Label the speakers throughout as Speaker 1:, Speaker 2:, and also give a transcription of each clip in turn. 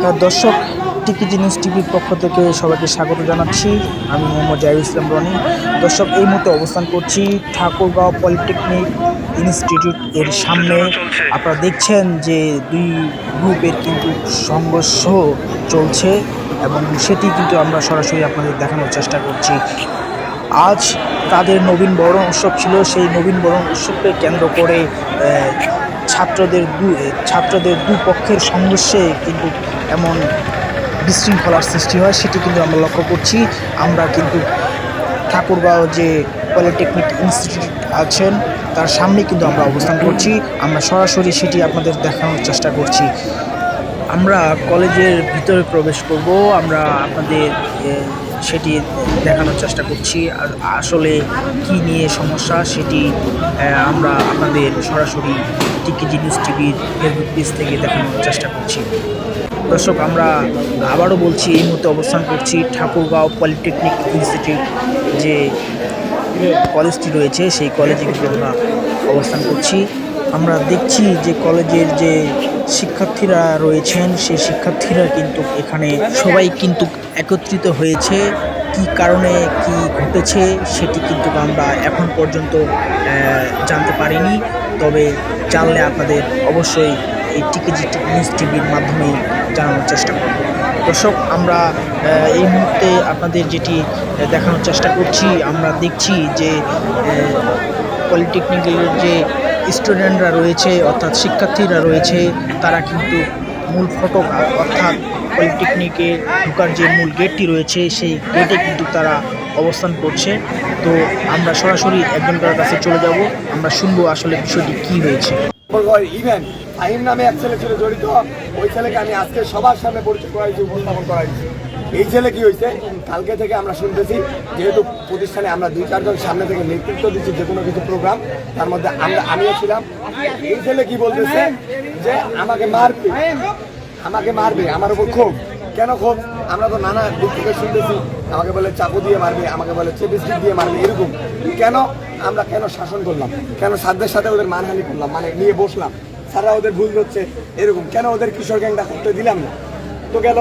Speaker 1: দর্শক টিকি জিনিস টিভির পক্ষ থেকে সবাইকে স্বাগত জানাচ্ছি। আমি মোহাম্মদ জাহির ইসলাম রনি। দর্শক, এই মুহূর্তে অবস্থান করছি ঠাকুরগাঁও পলিটেকনিক ইনস্টিটিউট এর সামনে। আপনারা দেখছেন যে দুই গ্রুপের কিন্তু সংঘর্ষ চলছে এবং সেটি কিন্তু আমরা সরাসরি আপনাদের দেখানোর চেষ্টা করছি। আজ তাদের নবীন বরণ উৎসব ছিল। সেই নবীন বরণ উৎসবকে কেন্দ্র করে ছাত্রদের দু ছাত্রদের দুপক্ষের সংঘর্ষে কিন্তু এমন বিশৃঙ্খলার সৃষ্টি হয়, সেটি কিন্তু আমরা লক্ষ্য করছি। আমরা কিন্তু ঠাকুরগাঁও যে পলিটেকনিক ইনস্টিটিউট আছেন, তার সামনে কিন্তু আমরা অবস্থান করছি। আমরা সরাসরি সেটি আপনাদের দেখানোর চেষ্টা করছি। আমরা কলেজের ভিতরে প্রবেশ করব, আমরা আপনাদের সেটি দেখানোর চেষ্টা করছি, আর আসলে কি নিয়ে সমস্যা সেটি আমরা আপনাদের সরাসরি টিকি জিনিস টিভির ফেসবুক পেজ থেকে দেখানোর চেষ্টা করছি। দর্শক, আমরা আবারও বলছি, এই মুহূর্তে অবস্থান করছি ঠাকুরগাঁও পলিটেকনিক ইনস্টিটিউট যে কলেজটি রয়েছে, সেই কলেজে কিন্তু আমরা অবস্থান করছি। আমরা দেখছি যে কলেজের যে শিক্ষার্থীরা রয়েছেন, সেই শিক্ষার্থীরা কিন্তু এখানে সবাই কিন্তু একত্রিত হয়েছে। কি কারণে কি ঘটেছে সেটি কিন্তু আমরা এখন পর্যন্ত জানতে পারিনি। তবে জানলে আপনাদের অবশ্যই এই টিকিজি নিউজ টিভির মাধ্যমে জানানোর চেষ্টা করব। দর্শক, আমরা এই মুহূর্তে আপনাদের যেটি দেখানোর চেষ্টা করছি, আমরা দেখছি যে পলিটেকনিক্যালের যে স্টুডেন্টরা রয়েছে, অর্থাৎ শিক্ষার্থীরা রয়েছে, তারা কিন্তু মূল ফটক, অর্থাৎ পলিটেকনিকে ঢোকার যে মূল গেটটি রয়েছে, সেই গেটে কিন্তু তারা অবস্থান করছে। তো আমরা সরাসরি একজনকার কাছে চলে যাব, আমরা শুনব আসলে বিষয়টি কী হয়েছে।
Speaker 2: ফাহিম নামে এক ছেলে ছিল জড়িত, ওই ছেলেকে আমি আজকে সবার সামনে পরিচয় করাইছি, উপস্থাপন করাইছি। এই ছেলে কি হয়েছে? কালকে থেকে আমরা শুনতেছি, যেহেতু প্রতিষ্ঠানে আমরা দুই চারজন সামনে থেকে নেতৃত্ব দিচ্ছি যে কোনো কিছু প্রোগ্রাম তার মধ্যে আমরা, আমিও ছিলাম। এই ছেলে কি বলতেছে? যে আমাকে মারবে। আমাকে মারবে, আমার উপর ক্ষোভ। কেন ক্ষোভ? আমরা তো নানা দিক থেকে শুনতেছি, আমাকে বলে চাকু দিয়ে মারবে, আমাকে বলে চেপিস্টিক দিয়ে মারবে, এরকম। কেন? আমরা কেন শাসন করলাম? কেন সাধ্যের সাথে ওদের মানহানি করলাম? মানে নিয়ে বসলাম। সারা ওদের ভুল হচ্ছে এরকম। কেন ওদের কিশোর গ্যাংটা করতে দিলাম না? তো গেল।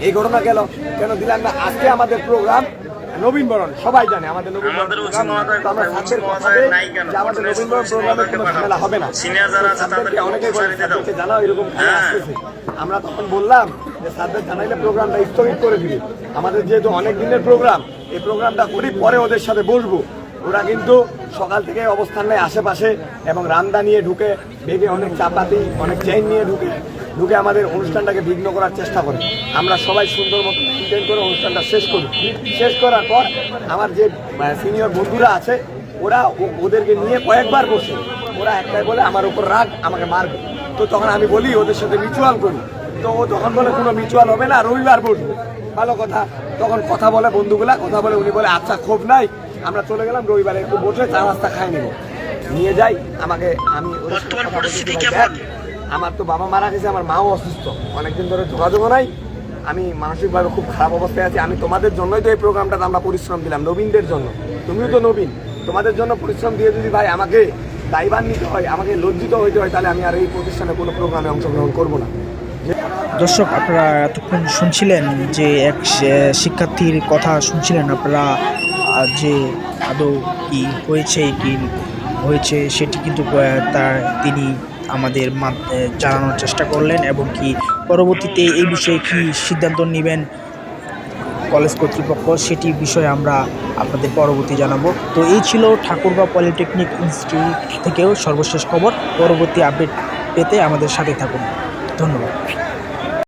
Speaker 2: এই ঘটনা গেল। কেন দিলাম না? আজকে আমাদের প্রোগ্রাম নবীন বরণ সবাই জানে আমাদের নবীন বরণ আমরা
Speaker 3: কথা নাই কেন?
Speaker 2: যে আমাদের নবীন বরণ
Speaker 3: SSC
Speaker 2: কোনো
Speaker 3: পাঠাও।
Speaker 2: ঝামেলা হবে না। অনেকেই বলে জানাও এরকম
Speaker 3: হ্যাঁ।
Speaker 2: আমরা তখন বললাম যে স্যারদের জানাইলে প্রোগ্রামটা স্থগিত করে দিবে। আমাদের যেহেতু অনেক দিনের প্রোগ্রাম এই প্রোগ্রামটা করি পরে ওদের সাথে বসবো। ওরা কিন্তু সকাল থেকে অবস্থান নেয় আশেপাশে এবং রান্দা নিয়ে ঢুকে বেগে অনেক চাপাতি অনেক চেইন নিয়ে ঢুকে। ঢুকে আমাদের অনুষ্ঠানটাকে বিঘ্ন করার চেষ্টা করে। আমরা সবাই সুন্দর মতো মেনটেন করে অনুষ্ঠানটা শেষ করি। শেষ করার পর আমার যে সিনিয়র বন্ধুরা আছে ওরা ওদেরকে নিয়ে কয়েকবার বসে। ওরা একটাই বলে আমার উপর রাগ আমাকে মারবে। তো তখন আমি বলি ওদের সাথে মিউচুয়াল করি। তো ও তখন বলে কোনো মিউচুয়াল হবে না রবিবার বসবো। ভালো কথা। তখন কথা বলে বন্ধুগুলা কথা বলে উনি বলে আচ্ছা ক্ষোভ নাই আমরা চলে গেলাম রবিবারে একটু বসে চা রাস্তা খাই নেব নিয়ে যাই আমাকে আমি
Speaker 3: বর্তমান পরিস্থিতি কেমন?
Speaker 2: আমার তো বাবা মারা গেছে, আমার মাও অসুস্থ। অনেকদিন ধরে যোগাযোগও নাই। আমি মানসিকভাবে খুব খারাপ অবস্থায় আছি। আমি তোমাদের জন্যই তো এই প্রোগ্রামটাতে আমরা পরিশ্রম দিলাম, নবীনদের জন্য। তুমিও তো নবীন। তোমাদের জন্য পরিশ্রম দিয়ে যদি ভাই আমাকে দায়বান নিতে হয়, আমাকে লজ্জিত হইতে হয়, তাহলে আমি আর এই প্রতিষ্ঠানে কোনো প্রোগ্রামে অংশগ্রহণ করব না।
Speaker 1: দর্শক, আপনারা এতক্ষণ শুনছিলেন যে এক শিক্ষার্থীর কথা শুনছিলেন। আপনারা যে আদৌ কি হয়েছে কি হয়েছে, সেটি কিন্তু তার তিনি আমাদের জানানোর চেষ্টা করলেন এবং কি পরবর্তীতে এই বিষয়ে কি সিদ্ধান্ত নেবেন কলেজ কর্তৃপক্ষ সেটি বিষয়ে আমরা আপনাদের পরবর্তী জানাব। তো এই ছিল ঠাকুরগাঁও পলিটেকনিক ইনস্টিটিউট থেকেও সর্বশেষ খবর। পরবর্তী আপডেট পেতে আমাদের সাথে থাকুন। ধন্যবাদ।